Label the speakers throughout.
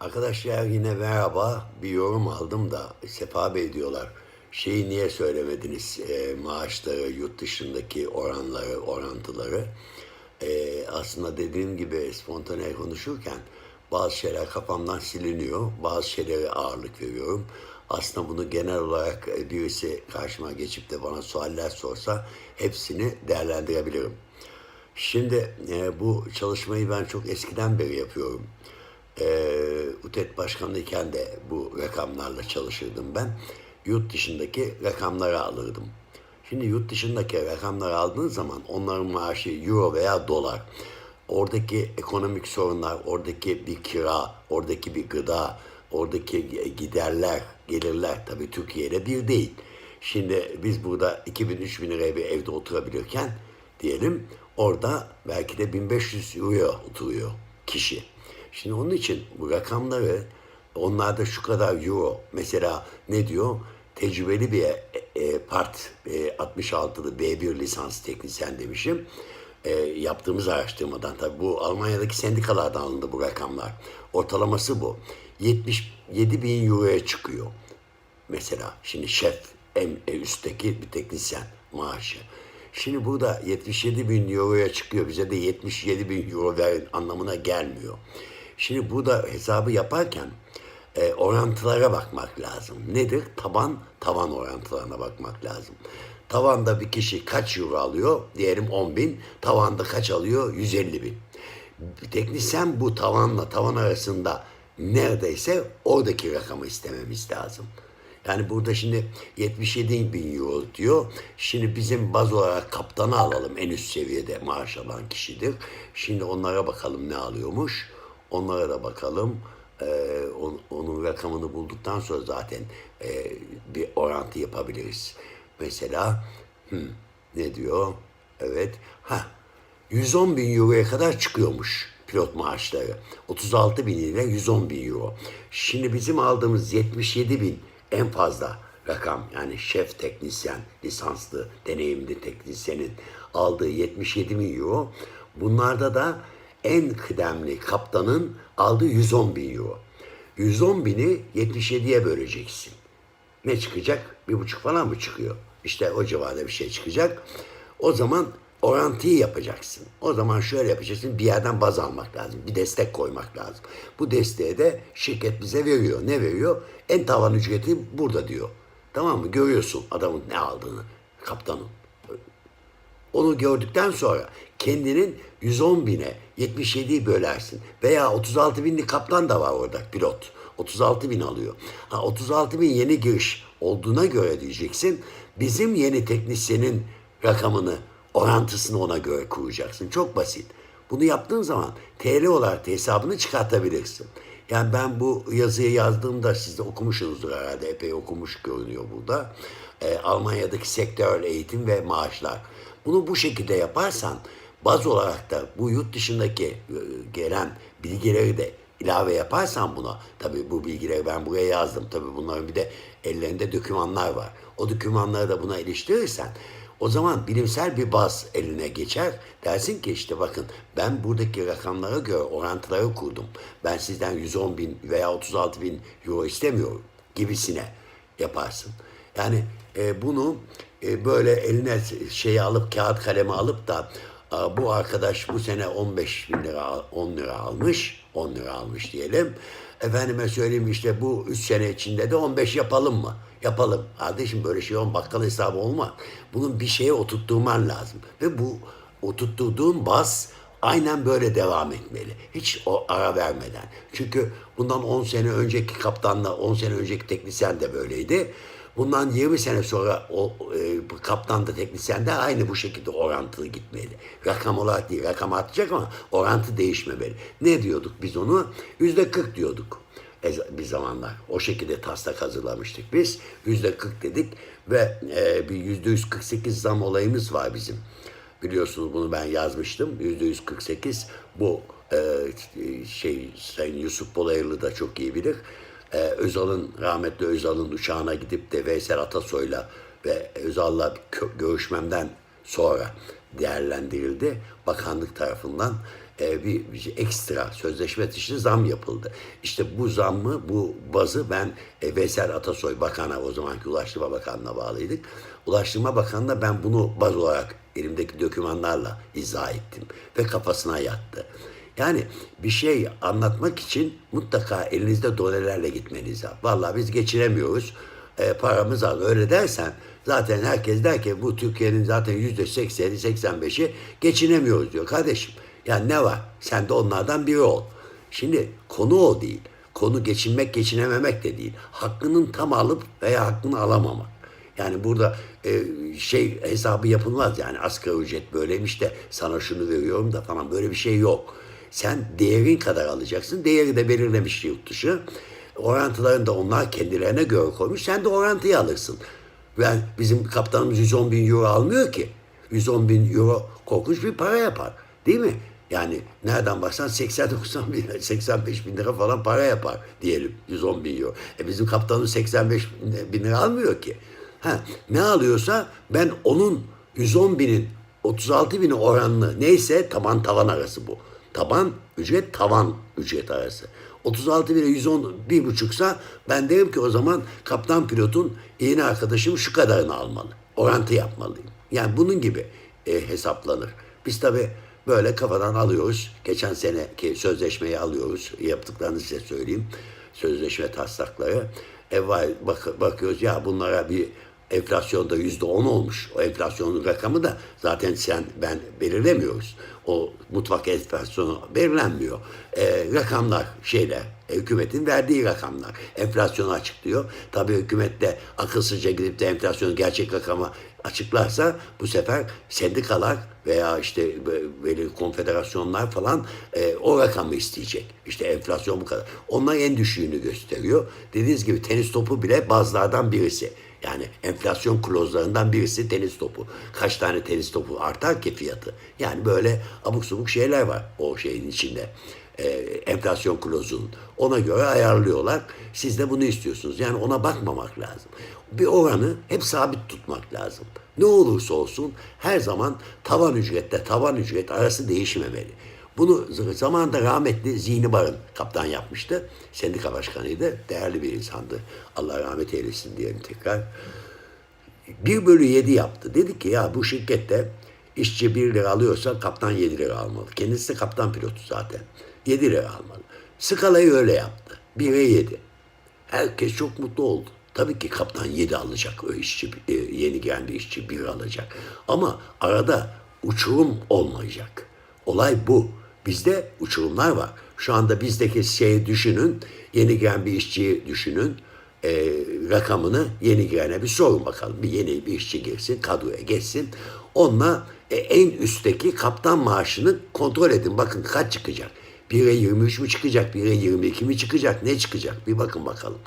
Speaker 1: Arkadaşlar yine merhaba. Bir yorum aldım da Sefa Bey diyorlar. Şeyi niye söylemediniz? E, maaşları, yurt dışındaki oranları, orantıları. E, aslında dediğim gibi spontane konuşurken bazı şeyler kafamdan siliniyor. Bazı şeylere ağırlık veriyorum. Aslında bunu genel olarak e, birisi karşıma geçip de bana sualler sorsa hepsini değerlendirebilirim. Şimdi e, bu çalışmayı ben çok eskiden beri yapıyorum. E, UTET başkanıyken de bu rakamlarla çalışırdım ben. Yurt dışındaki rakamları alırdım. Şimdi yurt dışındaki rakamları aldığın zaman onların maaşı euro veya dolar. Oradaki ekonomik sorunlar, oradaki bir kira, oradaki bir gıda, oradaki giderler, gelirler tabii Türkiye'de bir değil. Şimdi biz burada 2000-3000 liraya bir evde oturabilirken diyelim orada belki de 1500 euroya oturuyor kişi. Şimdi onun için bu rakamları onlarda şu kadar euro mesela ne diyor? Tecrübeli bir e, e, part e, 66'lı B1 lisans teknisyen demişim. E, yaptığımız araştırmadan tabii bu Almanya'daki sendikalardan alındı bu rakamlar. Ortalaması bu. 77 bin euroya çıkıyor. Mesela şimdi şef en üstteki bir teknisyen maaşı. Şimdi burada 77 bin euroya çıkıyor. Bize de 77 bin euro verin anlamına gelmiyor. Şimdi burada hesabı yaparken e, orantılara bakmak lazım. Nedir? Taban, tavan orantılarına bakmak lazım. Tavanda bir kişi kaç euro alıyor? Diyelim 10 bin. Tavanda kaç alıyor? 150 bin. Teknisyen bu tavanla tavan arasında neredeyse oradaki rakamı istememiz lazım. Yani burada şimdi 77 bin euro diyor. Şimdi bizim baz olarak kaptanı alalım en üst seviyede maaş alan kişidir. Şimdi onlara bakalım ne alıyormuş. Onlara da bakalım. Ee, on, onun rakamını bulduktan sonra zaten e, bir orantı yapabiliriz. Mesela hmm, ne diyor? Evet. Ha 110 bin euroya kadar çıkıyormuş pilot maaşları. 36 bin ile 110 bin euro. Şimdi bizim aldığımız 77 bin en fazla rakam yani şef teknisyen, lisanslı, deneyimli teknisyenin aldığı 77 bin euro. Bunlarda da en kıdemli kaptanın aldığı 110 bin euro. 110 bini 77'ye böleceksin. Ne çıkacak? Bir buçuk falan mı çıkıyor? İşte o civarda bir şey çıkacak. O zaman orantıyı yapacaksın. O zaman şöyle yapacaksın. Bir yerden baz almak lazım. Bir destek koymak lazım. Bu desteği de şirket bize veriyor. Ne veriyor? En tavan ücreti burada diyor. Tamam mı? Görüyorsun adamın ne aldığını. Kaptanın. Onu gördükten sonra kendinin 110 bine 77'yi bölersin. Veya 36 binli kaplan da var orada pilot. 36 bin alıyor. Ha, 36 bin yeni giriş olduğuna göre diyeceksin. Bizim yeni teknisyenin rakamını, orantısını ona göre kuracaksın. Çok basit. Bunu yaptığın zaman TL olarak hesabını çıkartabilirsin. Yani ben bu yazıyı yazdığımda siz de okumuşsunuzdur herhalde. Epey okumuş görünüyor burada. Ee, Almanya'daki sektör eğitim ve maaşlar. Bunu bu şekilde yaparsan baz olarak da bu yurt dışındaki e, gelen bilgileri de ilave yaparsan buna tabii bu bilgileri ben buraya yazdım. Tabii bunların bir de ellerinde dokümanlar var. O dokümanları da buna iliştirirsen o zaman bilimsel bir baz eline geçer. Dersin ki işte bakın ben buradaki rakamlara göre orantıları kurdum. Ben sizden 110 bin veya 36 bin euro istemiyorum gibisine yaparsın. Yani e, bunu e, böyle eline şeyi alıp kağıt kalemi alıp da "Aa, bu arkadaş bu sene 15 bin lira 10 lira almış 10 lira almış diyelim. Efendime söyleyeyim işte bu 3 sene içinde de 15 yapalım mı? Yapalım. Kardeşim böyle şey olmaz. Bakkal hesabı olmaz. Bunun bir şeye oturtturman lazım. Ve bu oturtturduğun baz aynen böyle devam etmeli. Hiç o ara vermeden. Çünkü bundan 10 sene önceki kaptanla 10 sene önceki teknisyen de böyleydi. Bundan 20 sene sonra o e, kaptan da teknisyen de aynı bu şekilde orantılı gitmeli. Rakam olarak değil, rakam artacak ama orantı değişmemeli. Ne diyorduk biz onu? Yüzde 40 diyorduk e, bir zamanlar. O şekilde taslak hazırlamıştık biz. Yüzde 40 dedik ve e, bir yüzde 148 zam olayımız var bizim. Biliyorsunuz bunu ben yazmıştım. Yüzde 148 bu e, şey Sayın Yusuf Bolayırlı da çok iyi bilir. E, Özal'ın rahmetli Özal'ın uçağına gidip de Veysel Atasoy'la ve Özal'la görüşmemden sonra değerlendirildi. Bakanlık tarafından e, bir, bir ekstra sözleşme dışı zam yapıldı. İşte bu zammı, bu bazı ben e, Veysel Atasoy Bakan'a o zamanki Ulaştırma Bakanlığı'na bağlıydık. Ulaştırma Bakanı'na ben bunu baz olarak elimdeki dokümanlarla izah ettim ve kafasına yattı. Yani bir şey anlatmak için mutlaka elinizde donelerle gitmeniz lazım. Vallahi biz geçiremiyoruz. E, paramız az. Öyle dersen zaten herkes der ki bu Türkiye'nin zaten yüzde sekseni, seksen beşi geçinemiyoruz diyor. Kardeşim yani ne var? Sen de onlardan biri ol. Şimdi konu o değil. Konu geçinmek, geçinememek de değil. Hakkının tam alıp veya hakkını alamamak. Yani burada e, şey hesabı yapılmaz yani asgari ücret böyleymiş de sana şunu veriyorum da falan böyle bir şey yok. Sen değerin kadar alacaksın. Değeri de belirlemiş yurt dışı. Orantılarını da onlar kendilerine göre koymuş. Sen de orantıyı alırsın. Yani bizim kaptanımız 110 bin euro almıyor ki. 110 bin euro korkunç bir para yapar. Değil mi? Yani nereden baksan 80-90 bin, 85 bin lira falan para yapar diyelim 110 bin euro. E bizim kaptanımız 85 bin lira almıyor ki. Ha, ne alıyorsa ben onun 110 binin 36 bini oranlı neyse taban tavan arası bu. Taban ücret tavan ücret arası. 36 bine 110 bir buçuksa ben derim ki o zaman kaptan pilotun yeni arkadaşım şu kadarını almalı. Orantı yapmalıyım. Yani bunun gibi e, hesaplanır. Biz tabi böyle kafadan alıyoruz. Geçen seneki sözleşmeyi alıyoruz. Yaptıklarını size söyleyeyim. Sözleşme taslakları. E, vay, bak, bakıyoruz ya bunlara bir enflasyonda yüzde on olmuş. O enflasyonun rakamı da zaten sen ben belirlemiyoruz. O mutfak enflasyonu belirlenmiyor. E, rakamlar şeyler, e, hükümetin verdiği rakamlar. Enflasyonu açıklıyor. Tabii hükümet de akılsızca gidip de enflasyonun gerçek rakamı açıklarsa bu sefer sendikalar veya işte böyle konfederasyonlar falan e, o rakamı isteyecek. İşte enflasyon bu kadar. Onlar en düşüğünü gösteriyor. Dediğiniz gibi tenis topu bile bazılardan birisi. Yani enflasyon klozlarından birisi tenis topu. Kaç tane tenis topu artar ki fiyatı? Yani böyle abuk subuk şeyler var o şeyin içinde. Ee, enflasyon klozunun. Ona göre ayarlıyorlar. Siz de bunu istiyorsunuz. Yani ona bakmamak lazım. Bir oranı hep sabit tutmak lazım. Ne olursa olsun her zaman tavan ücretle tavan ücret arası değişmemeli. Bunu zamanında rahmetli Zihni Barın kaptan yapmıştı. Sendika başkanıydı. Değerli bir insandı. Allah rahmet eylesin diyelim tekrar. 1 bölü 7 yaptı. Dedi ki ya bu şirkette işçi 1 lira alıyorsa kaptan 7 lira almalı. Kendisi de kaptan pilotu zaten. 7 lira almalı. Skalayı öyle yaptı. 1'e 7. Herkes çok mutlu oldu. Tabii ki kaptan 7 alacak o işçi, e, yeni geldi işçi 1 alacak. Ama arada uçurum olmayacak. Olay bu. Bizde uçurumlar var. Şu anda bizdeki şeyi düşünün, yeni gelen bir işçiyi düşünün, e, rakamını yeni girene bir sorun bakalım. Bir yeni bir işçi girsin, kadroya geçsin. Onunla e, en üstteki kaptan maaşını kontrol edin. Bakın kaç çıkacak? 1'e 23 mi çıkacak? 1'e 22 mi çıkacak? Ne çıkacak? Bir bakın bakalım.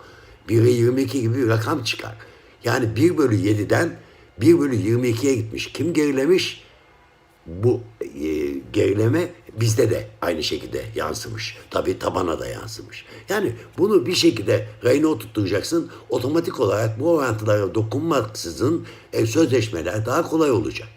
Speaker 1: 1'e 22 gibi bir rakam çıkar. Yani 1 bölü 7'den 1 bölü 22'ye gitmiş. Kim gerilemiş? bu e, gerileme bizde de aynı şekilde yansımış. Tabii tabana da yansımış. Yani bunu bir şekilde rayına oturtacaksın. Otomatik olarak bu orantılara dokunmaksızın e, sözleşmeler daha kolay olacak.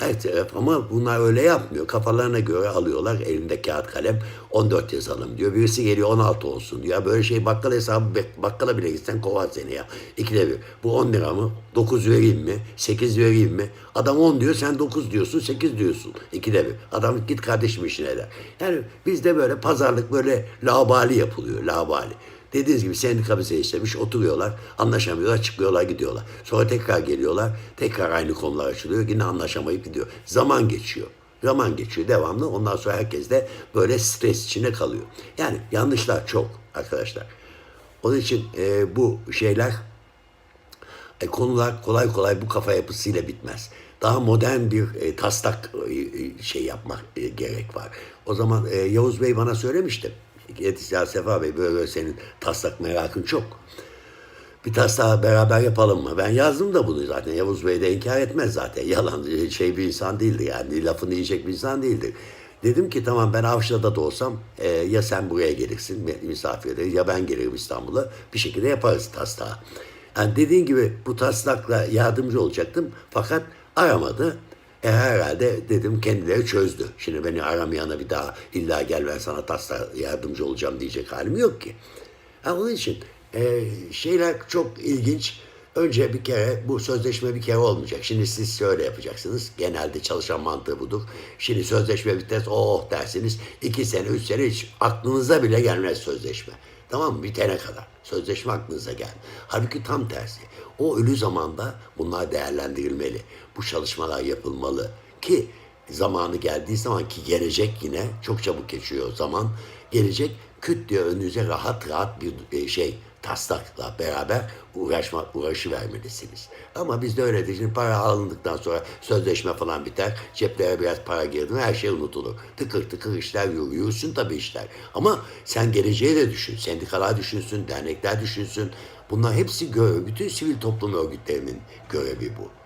Speaker 1: Her taraf ama bunlar öyle yapmıyor. Kafalarına göre alıyorlar elinde kağıt kalem 14 yazalım diyor. Birisi geliyor 16 olsun diyor. Böyle şey bakkal hesabı bakkala bile gitsen kovar seni ya. İkide bir. Bu 10 lira mı? 9 vereyim mi? 8 vereyim mi? Adam 10 diyor sen 9 diyorsun 8 diyorsun. İkide bir. Adam git kardeşim işine der. Yani bizde böyle pazarlık böyle labali yapılıyor. Labali. Dediğiniz gibi sendika bize istemiş, oturuyorlar, anlaşamıyorlar, çıkıyorlar, gidiyorlar. Sonra tekrar geliyorlar, tekrar aynı konular açılıyor, yine anlaşamayıp gidiyor. Zaman geçiyor. Zaman geçiyor devamlı. Ondan sonra herkes de böyle stres içinde kalıyor. Yani yanlışlar çok arkadaşlar. Onun için e, bu şeyler e, konular kolay kolay bu kafa yapısıyla bitmez. Daha modern bir e, taslak e, şey yapmak e, gerek var. O zaman e, Yavuz Bey bana söylemişti. Yetişler Sefa Bey böyle, böyle senin taslak merakın çok. Bir taslağı beraber yapalım mı? Ben yazdım da bunu zaten. Yavuz Bey de inkar etmez zaten. Yalan şey bir insan değildi yani. Lafını yiyecek bir insan değildi. Dedim ki tamam ben Avşa'da da olsam e, ya sen buraya gelirsin misafir ederiz ya ben gelirim İstanbul'a. Bir şekilde yaparız taslağı. Yani dediğin gibi bu taslakla yardımcı olacaktım. Fakat aramadı. E herhalde dedim kendileri çözdü. Şimdi beni aramayana bir daha illa gel ben sana tasla yardımcı olacağım diyecek halim yok ki. Ha, onun için e, şeyler çok ilginç. Önce bir kere bu sözleşme bir kere olmayacak. Şimdi siz şöyle yapacaksınız. Genelde çalışan mantığı budur. Şimdi sözleşme bitmez oh dersiniz. iki sene, üç sene hiç aklınıza bile gelmez sözleşme. Tamam mı? Bitene kadar. Sözleşme aklınıza gel. Halbuki tam tersi. O ölü zamanda bunlar değerlendirilmeli. Bu çalışmalar yapılmalı. Ki zamanı geldiği zaman ki gelecek yine çok çabuk geçiyor zaman. Gelecek küt diye önünüze rahat rahat bir e, şey taslakla beraber uğraşma, uğraşı vermelisiniz. Ama bizde öyle değil. Para alındıktan sonra sözleşme falan biter. Ceplere biraz para girdi her şey unutulur. Tıkır tıkır işler yürür. Yürüsün tabii işler. Ama sen geleceği de düşün. Sendikalar düşünsün, dernekler düşünsün. Bunlar hepsi görevi. Bütün sivil toplum örgütlerinin görevi bu.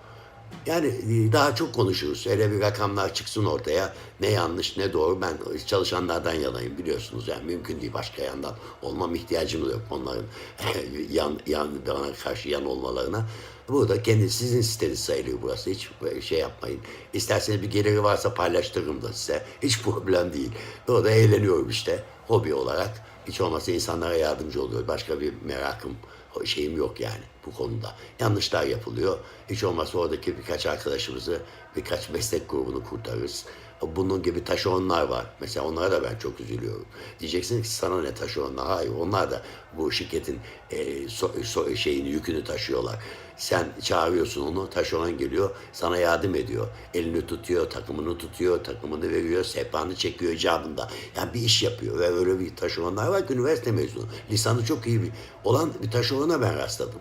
Speaker 1: Yani e, daha çok konuşuruz. Hele bir rakamlar çıksın ortaya. Ne yanlış ne doğru. Ben çalışanlardan yanayım biliyorsunuz. Yani mümkün değil başka yandan olmam ihtiyacım yok onların yan, yan bana karşı yan olmalarına. Burada kendi sizin siteniz sayılıyor burası. Hiç şey yapmayın. İsterseniz bir geliri varsa paylaştırırım da size. Hiç problem değil. Orada eğleniyorum işte hobi olarak. Hiç olmazsa insanlara yardımcı oluyor. Başka bir merakım şeyim yok yani bu konuda. Yanlışlar yapılıyor. Hiç olmazsa oradaki birkaç arkadaşımızı, birkaç meslek grubunu kurtarırız. Bunun gibi taşeronlar var. Mesela onlara da ben çok üzülüyorum. Diyeceksin ki sana ne taşeronlar? Hayır onlar da bu şirketin e, so, so, şeyini, yükünü taşıyorlar. Sen çağırıyorsun onu, taşeron geliyor, sana yardım ediyor. Elini tutuyor, takımını tutuyor, takımını veriyor, sehpanı çekiyor icabında. Yani bir iş yapıyor ve öyle bir taşeronlar var ki üniversite mezunu. Lisanı çok iyi bir olan bir taşerona ben rastladım.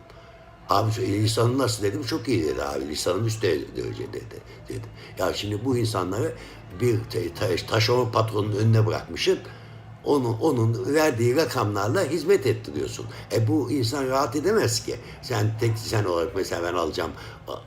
Speaker 1: Abi lisanı nasıl dedim çok iyi dedi abi lisanım üst derece dedi, dedi. Ya şimdi bu insanları bir taşeron patronun önüne bırakmışsın. Onun, onun verdiği rakamlarla hizmet ettiriyorsun. E bu insan rahat edemez ki. Sen tek sen olarak mesela ben alacağım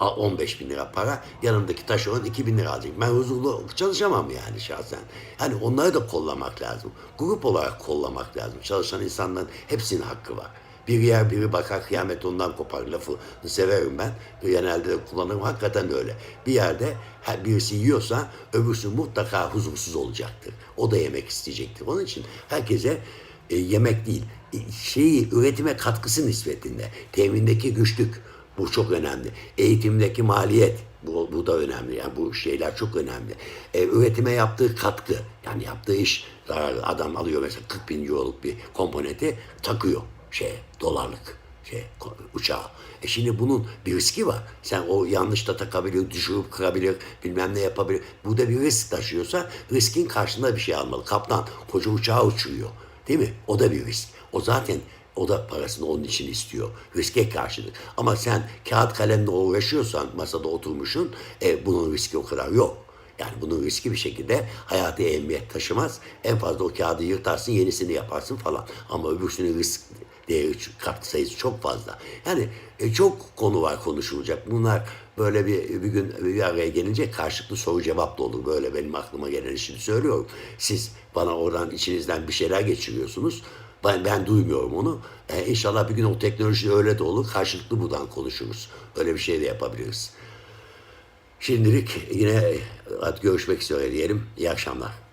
Speaker 1: 15 bin lira para. Yanımdaki taşeron 2 bin lira alacak. Ben huzurlu çalışamam yani şahsen. Hani onları da kollamak lazım. Grup olarak kollamak lazım. Çalışan insanların hepsinin hakkı var. Bir yer biri bakar kıyamet ondan kopar lafı severim ben. Genelde de kullanırım hakikaten öyle. Bir yerde her birisi yiyorsa öbürsü mutlaka huzursuz olacaktır. O da yemek isteyecektir. Onun için herkese e, yemek değil şeyi üretime katkısı nispetinde temindeki güçlük bu çok önemli. Eğitimdeki maliyet bu, bu da önemli. Yani bu şeyler çok önemli. E, üretime yaptığı katkı yani yaptığı iş adam alıyor mesela 40 bin euroluk bir komponenti takıyor şey dolarlık şey uçağa. E şimdi bunun bir riski var. Sen o yanlış da takabilir, düşürüp kırabilir, bilmem ne yapabilir. Bu da bir risk taşıyorsa riskin karşında bir şey almalı. Kaptan koca uçağı uçuruyor. Değil mi? O da bir risk. O zaten o da parasını onun için istiyor. Riske karşılık. Ama sen kağıt kalemle uğraşıyorsan masada oturmuşsun e, bunun riski o kadar yok. Yani bunun riski bir şekilde hayatı emniyet taşımaz. En fazla o kağıdı yırtarsın yenisini yaparsın falan. Ama öbürsünün risk değeri katkı sayısı çok fazla. Yani e, çok konu var konuşulacak. Bunlar böyle bir, bir gün bir araya gelince karşılıklı soru cevap da olur. Böyle benim aklıma gelen işini söylüyorum. Siz bana oradan içinizden bir şeyler geçiriyorsunuz. Ben, ben duymuyorum onu. Ee, inşallah bir gün o teknoloji öyle de olur. Karşılıklı buradan konuşuruz. Öyle bir şey de yapabiliriz. Şimdilik yine hadi görüşmek üzere diyelim. İyi akşamlar.